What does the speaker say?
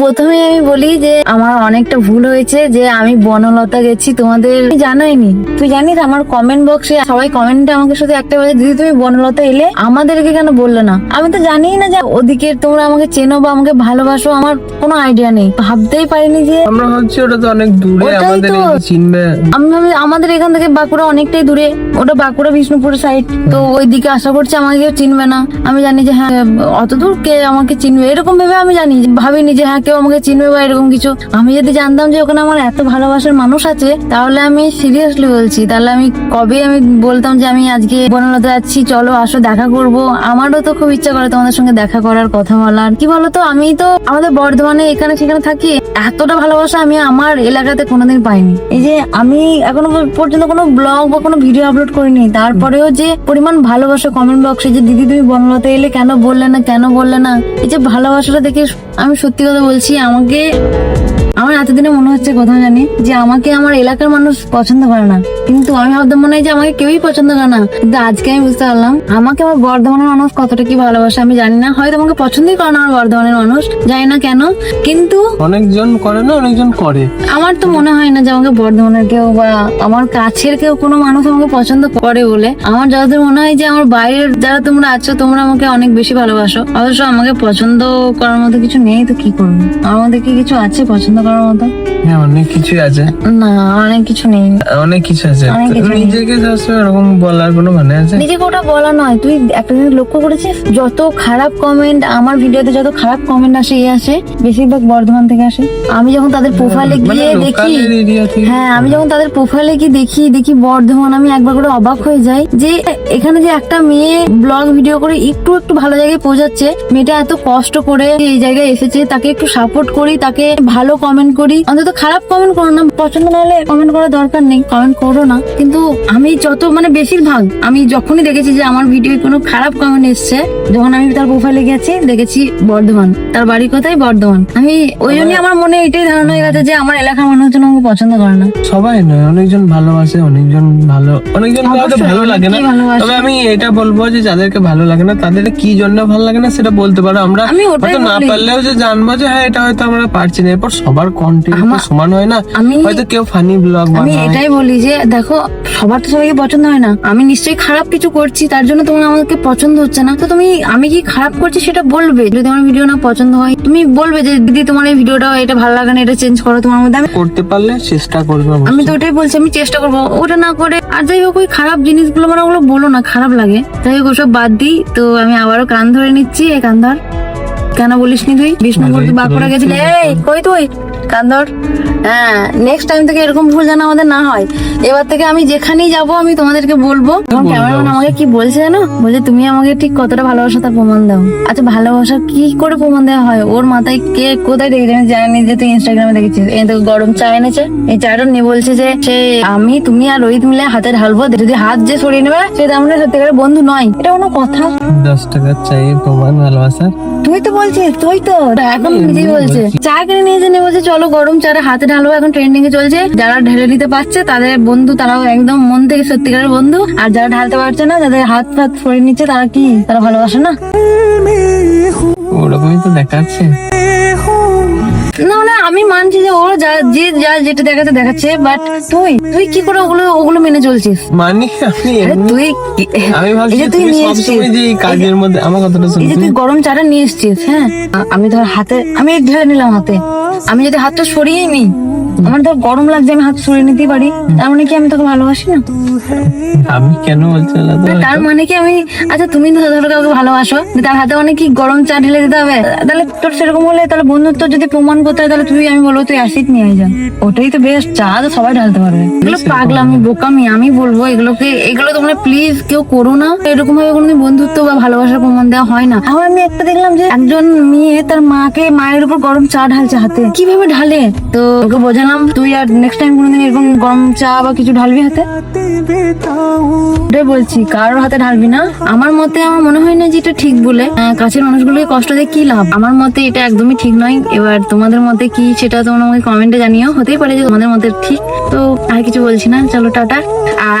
প্রথমে আমি বলি যে আমার অনেকটা ভুল হয়েছে যে আমি বনলতা গেছি তোমাদের তুমি জানোইনি। তুই জানিস আমার কমেন্ট বক্সে সবাই কমেন্টে আমাকে শুধু একটা বলে দিদি তুমি বনলতা এলে? আমাদেরকে কেন বললে না? আমি তো জানিই না যে ওদিকে তোমরা আমাকে চেনো বা আমাকে ভালোবাসো আমার কোনো আইডিয়া নেই। ভাবতেই পারিনি যে আমরা ভাবছি ওটা তো অনেক দূরে আমাদের চিনবে। আমি ভাবি আমাদের এখান থেকে বাঁকুড়া অনেকটাই দূরে ওটা বাঁকুড়া বিষ্ণুপুর সাইড তো ওই দিকে আশা করছি আমাকে কেউ চিনবে না। আমি জানি যে হ্যাঁ অত দূর কে আমাকে চিনবে? এরকম ভেবে আমি জানি ভাবিনি যে হ্যাঁ কেউ আমাকে চিনবে বা এরকম কিছু। আমি যদি জানতাম যে ওখানে আমার এত ভালোবাসার মানুষ আছে, তাহলে আমি সিরিয়াসলি বলছি। তাহলে আমি কবে আমি বলতাম যে আমি আজকে বনলতা যাচ্ছি, চলো আসো, দেখা করব। আমারও তো খুব ইচ্ছা করে তোমাদের সঙ্গে দেখা করার কথা বলার কি বলতো, আমি তো আমাদের বর্ধমানে এখানে সেখানে থাকি, এতটা ভালোবাসা আমি আমার এলাকাতে কোনোদিন পাইনি। এই যে আমি এখনও পর্যন্ত কোনো ব্লগ বা কোনো ভিডিও আপলোড করিনি, তারপরেও যে পরিমাণ ভালোবাসা কমেন্ট বক্সে যে, দিদি, তুমি বনলতা এলে কেন বললে না, কেন বললে না? এই যে ভালোবাসাটা দেখে আমি সত্যি কথা বলছি। আমাকে আমার এতদিনে মনে হচ্ছে কোথাও জানি যে আমাকে আমার এলাকার মানুষ পছন্দ করে না। কিন্তু আমি ভাবতাম মনে হয় যে আমাকে কেউই পছন্দ করে না। কিন্তু আজকে আমি বুঝতে পারলাম আমাকে আমার বর্ধমানের মানুষ কতটা কি ভালোবাসে আমি জানি না। হয়তো আমাকে পছন্দই করে না আমার বর্ধমানের মানুষ জানি না কেন। কিন্তু অনেকজন করে না অনেকজন করে? আমার তো মনে হয় না যে আমাকে বর্ধমানের কেউ বা আমার কাছের কেউ কোনো মানুষ আমাকে পছন্দ করে বলে। আমার যতদূর মনে হয় যে আমার বাইরের যারা তোমরা আছো তোমরা আমাকে অনেক বেশি ভালোবাসো। অবশ্য আমাকে পছন্দ করার মতো কিছু নেই তো কি করব? আমার মধ্যে কি কিছু আছে পছন্দ করার মতো? হ্যাঁ অনেক কিছুই আছে। না অনেক কিছু নেই। অনেক কিছু আছে। কিছু। নিজেকে সবসময় এরকম বলার কোনো মানে আছে? নিজেকে ওটা বলা নয়। তুই একটা জিনিস লক্ষ্য করেছিস? যত খারাপ কমেন্ট আমার ভিডিওতে যত খারাপ কমেন্ট আসে এ আসে বেশিরভাগ বর্ধমান থেকে আসে। আমি যখন তাদের প্রোফাইলে মানে গিয়ে দেখি হ্যাঁ আমি যখন তাদের প্রোফাইলে কি দেখি দেখি বর্ধমান আমি একবার করে অবাক হয়ে যাই যে এখানে যে একটা মেয়ে ব্লগ ভিডিও করে একটু একটু ভালো জায়গায় পৌঁছাচ্ছে মেয়েটা এত কষ্ট করে এই জায়গায় এসেছে তাকে একটু সাপোর্ট করি তাকে ভালো কমেন্ট করি। অন্তত খারাপ কমেন্ট করো না পছন্দ না হলে কমেন্ট করার দরকার নেই কমেন্ট করো না। কিন্তু আমি যত মানে বেশিরভাগ আমি যখনই দেখেছি যে আমার ভিডিও কোনো খারাপ কমেন্ট এসছে যখন আমি তার প্রোফাইলে গেছি দেখেছি বর্ধমান। তার বাড়ি কোথায় বর্ধমান। আমি ওই জন্যই আমার মনে এটাই ধারণা হয়ে গেছে যে আমার এলাকার মানুষজন আমাকে পছন্দ করে না। সবাই নয় অনেকজন ভালোবাসে অনেকজন ভালো অনেকজন ভালো লাগে না। তবে আমি এটা বলব যে যাদেরকে ভালো লাগে না তাদের কি জন্য ভালো লাগে না সেটা বলতে পারো। আমরা হয়তো না পারলেও যে জানব যে হ্যাঁ এটা হয়তো আমরা পারছি না। এরপর সবার কন্টেন্ট আমার- সমান হয় না আমি হয়তো কেউ ফানি ব্লগ আমি এটাই বলি যে দেখো সবার তো সবাইকে পছন্দ হয় না। আমি নিশ্চয়ই খারাপ কিছু করছি তার জন্য তোমার আমাকে পছন্দ হচ্ছে না। তো তুমি আমি কি খারাপ করছি সেটা বলবে? যদি আমার ভিডিও না পছন্দ হয় তুমি বলবে যে দিদি তোমার এই ভিডিওটা এটা ভালো লাগে না এটা চেঞ্জ করো তোমার মধ্যে। আমি করতে পারলে চেষ্টা করবে। আমি তো ওটাই বলছি আমি চেষ্টা করব। ওটা না করে আর যাই হোক ওই খারাপ জিনিসগুলো মানে ওগুলো বলো না খারাপ লাগে। যাই হোক ওসব বাদ দিই। তো আমি আবারও কান ধরে নিচ্ছি। এই কান ধর। কেন বলিস নি তুই? বিষ্ণুপুর বাঁকুড়া গেছিলি। এই কই তুই? কান ধর হ্যাঁ নেক্সট টাইম থেকে এরকম ভুল যেন আমাদের না হয় এবার থেকে আমি যেখানেই যাব আমি তোমাদেরকে বলব। আমার ক্যামেরাম্যান আমাকে কি বলছে জানো? বলছে তুমি আমাকে ঠিক কতটা ভালোবাসো তার প্রমাণ দাও। আচ্ছা ভালোবাসা কি করে প্রমাণ দেওয়া হয়? ওর মাথায় কে কোথায় দেখেছে জানি যে তুই ইনস্টাগ্রামে দেখেছিস। এই তো গরম চা এনেছে। এই চাটা নিয়ে বলছে যে সে আমি তুমি আর রোহিত মিলে হাতে ঢালবো যদি হাত যে সরিয়ে নেবে সে আমরা সত্যিকারের বন্ধু নয়। এটা কোনো কথা? দশ টাকা চাই প্রমাণ ভালোবাসা তুই তো বলছিস তুই তো। এখন নিজেই বলছে। চা কিনে নিয়ে নিয়ে বলছে চলো গরম, যারা হাতে ঢালো এখন ট্রেন্ডিং এ চলছে। যারা ঢেলে নিতে পারছে, তাদের বন্ধু, তারাও একদম মন থেকে সত্যিকারের বন্ধু। আর যারা ঢালতে পারছে না, যাদের হাত ফাত ফরে নিচ্ছে, তারা কি, তারা ভালোবাসে না? ওরকমই তো দেখাচ্ছে। না না আমি মানছি যে ওর যা যে যা যেটা দেখাতে দেখাচ্ছে বাট তুই তুই কি করে ওগুলো ওগুলো মেনে চলছিস? মানে আমি তুই আমি ভাবছি তুই নিয়ে এসেছিস। যে কাজের মধ্যে আমার কথাটা তুই গরম চাটা নিয়ে এসছিস হ্যাঁ? আমি ধর হাতে আমি ধরে নিলাম হাতে। আমি যদি হাতটা সরিয়ে নিই আমার ধর গরম লাগছে আমি হাত সরিয়ে নিতেই পারি। তার মানে কি আমি তোকে ভালোবাসি না? আমি কেন বলছি তার মানে কি আমি আচ্ছা তুমি ধরো কাউকে ভালোবাসো তার হাতে মানে কি গরম চা ঢেলে দিতে হবে। তাহলে তোর সেরকম হলে তাহলে বন্ধুত্ব যদি প্রমাণ করতে হয় তাহলে তুই আমি বলব তুই অ্যাসিড নিয়ে আয় যা। ওটাই তো বেশ চা তো সবাই ঢালতে পারবে। এগুলো পাগলামি বোকামি আমি বলব এগুলোকে এগুলো তোমরা প্লিজ কেউ করো না। এরকম ভাবে কোনোদিন বন্ধুত্ব বা ভালোবাসার প্রমাণ দেওয়া হয় না। আবার আমি একটা দেখলাম যে একজন মেয়ে তার মাকে মায়ের উপর গরম চা ঢালছে হাতে। কীভাবে ঢালে? তো ওকে বোঝালাম তুই আর নেক্সট টাইম কোনোদিন এরকম গরম চা বা কিছু ঢালবি হাতে? বলছি, কারোর হাতে ঢালবি না। আমার মতে আমার মনে হয় না যে এটা ঠিক বলে কাছের মানুষগুলোকে কষ্ট দিয়ে কি লাভ? আমার মতে এটা একদমই ঠিক নয়। এবার তোমাদের মতে কি সেটা তোমরা আমাকে কমেন্টে জানিও। হতেই পারে যে তোমাদের মতে ঠিক। তো আর কিছু বলছি না। চলো, টাটা। আর